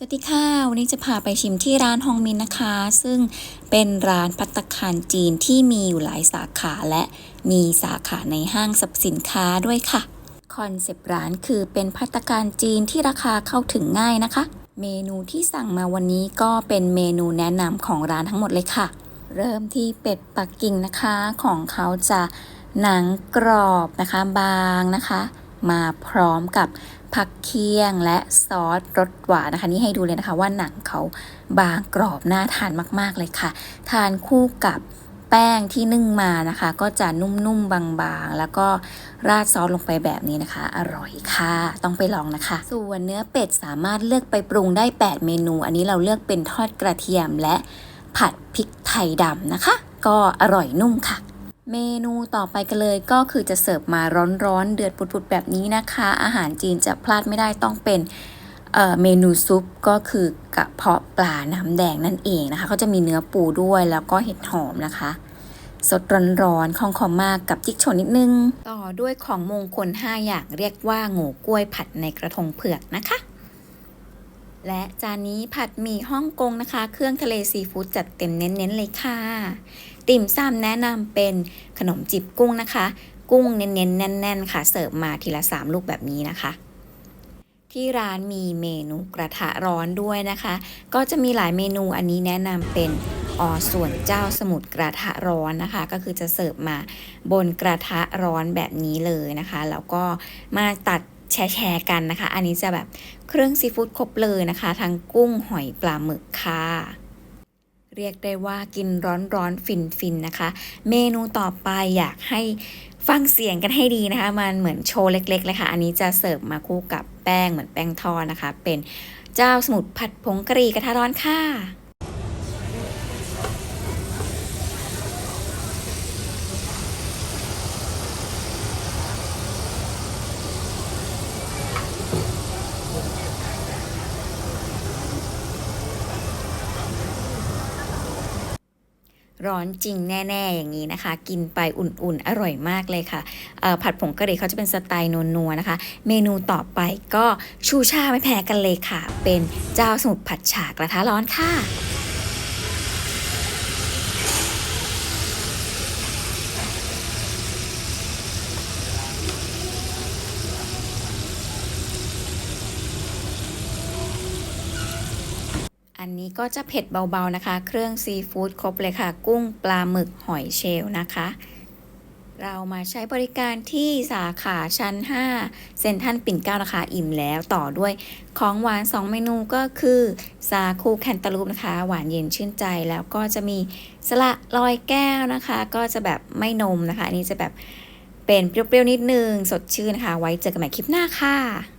สวัสดีค่ะ วันนี้จะพาไปชิมที่ร้านฮองมินนะคะ ซึ่งเป็นร้านพัตตาคารจีนที่มีอยู่หลายสาขาและมีสาขาในห้างสรรพสินค้าด้วยค่ะ คอนเซปต์ร้านคือเป็นพัตตาคารจีนที่ราคาเข้าถึงง่ายนะคะ เมนูที่สั่งมาวันนี้ก็เป็นเมนูแนะนำของร้านทั้งหมดเลยค่ะ เริ่มที่เป็ดปักกิ่งนะคะของเขาจะหนังกรอบนะคะบางนะคะ มาพร้อมกับผักเคียงและซอสรสหวานนะคะ นี่ให้ดูเลยนะคะว่าหนังเขาบางกรอบน่าทานมาก ๆ เลยค่ะ ทานคู่กับแป้งที่นึ่งมานะคะ ก็จะนุ่ม ๆ บาง ๆ แล้วก็ราดซอสลงไปแบบนี้นะคะ อร่อยค่ะ ต้องไปลองนะคะ ส่วนเนื้อเป็ดสามารถเลือกไปปรุงได้ 8 เมนู อันนี้เราเลือกเป็นทอดกระเทียมและผัดพริกไทยดำนะคะ ก็อร่อยนุ่มค่ะ เมนูต่อไปกันเลยก็คือจะเสิร์ฟมาร้อนๆ เดือดปุดๆแบบนี้นะคะ อาหารจีนจะพลาดไม่ได้ต้องเป็นเเมนูซุปก็คือกระเพาะปลาน้ำแดงนั่นเองนะคะเขาจะมีเนื้อปูด้วยแล้วก็เห็ดหอมนะคะ สดร้อนๆของขอมมากกับจิ๊กโชนนิดนึง ต่อด้วยของมงคล 5 อย่างเรียกว่าโง่กล้วยผัดในกระทงเผือกนะคะ และจานนี้ผัดหมี่ฮ่องกงนะคะ เครื่องทะเลซีฟู้ดจัดเต็มเน้นๆเลยค่ะ ติ่มซำแนะนำเป็นขนมจีบกุ้งนะคะ กุ้งเน้นๆแน่น ๆ ค่ะ เสิร์ฟมาทีละ 3 ลูกแบบนี้นะคะ ที่ร้านมีเมนูกระทะร้อนด้วยนะคะ ก็จะมีหลายเมนูอันนี้แนะนำเป็นออส่วนเจ้าสมุทรกระทะร้อนนะคะ ก็คือจะเสิร์ฟมาบนกระทะร้อนแบบนี้เลยนะคะ แล้วก็มาตัด แชร์ๆกันนะคะ อันนี้จะแบบเครื่องซีฟู้ดครบเลยนะคะ ทั้งกุ้งหอยปลาหมึกค่ะเรียกได้ว่ากินร้อนๆฟินๆนะคะ เมนูต่อไปอยากให้ฟังเสียงกันให้ดีนะคะ มันเหมือนโชว์เล็กๆเลยค่ะ อันนี้จะเสิร์ฟมาคู่กับแป้งเหมือนแป้งทอดนะคะ เป็นเจ้าสมุทรผัดผงกะหรี่กระทะร้อนค่ะ ร้อนจริงแน่ๆอย่างนี้นะคะ กินไปอุ่นๆ อร่อยมากเลยค่ะ ผัดผงกะหรี่เขาจะเป็นสไตล์นัวๆนะคะ เมนูต่อไปก็ชูชาไม่แพ้กันเลยค่ะ เป็นเจ้าสมุทรผัดฉากระทะร้อนค่ะ อันนี้ก็จะเผ็ดเบาๆนะคะ เครื่องซีฟู้ดครบเลยค่ะ กุ้งปลาหมึกหอยเชลล์นะคะ เรามาใช้บริการที่สาขาชั้น 5 เซ็นทรัลปิ่นเกล้านะคะ อิ่มแล้วต่อด้วยของหวาน 2 เมนูก็คือซาคูแคนตาลูปนะคะ หวานเย็นชื่นใจแล้วก็จะมีสละลอยแก้วนะคะ ก็จะแบบไม่นมนะคะ อันนี้จะแบบเป็นเปรี้ยวๆนิดนึง สดชื่นนะคะไว้เจอกันใหม่คลิปหน้าค่ะ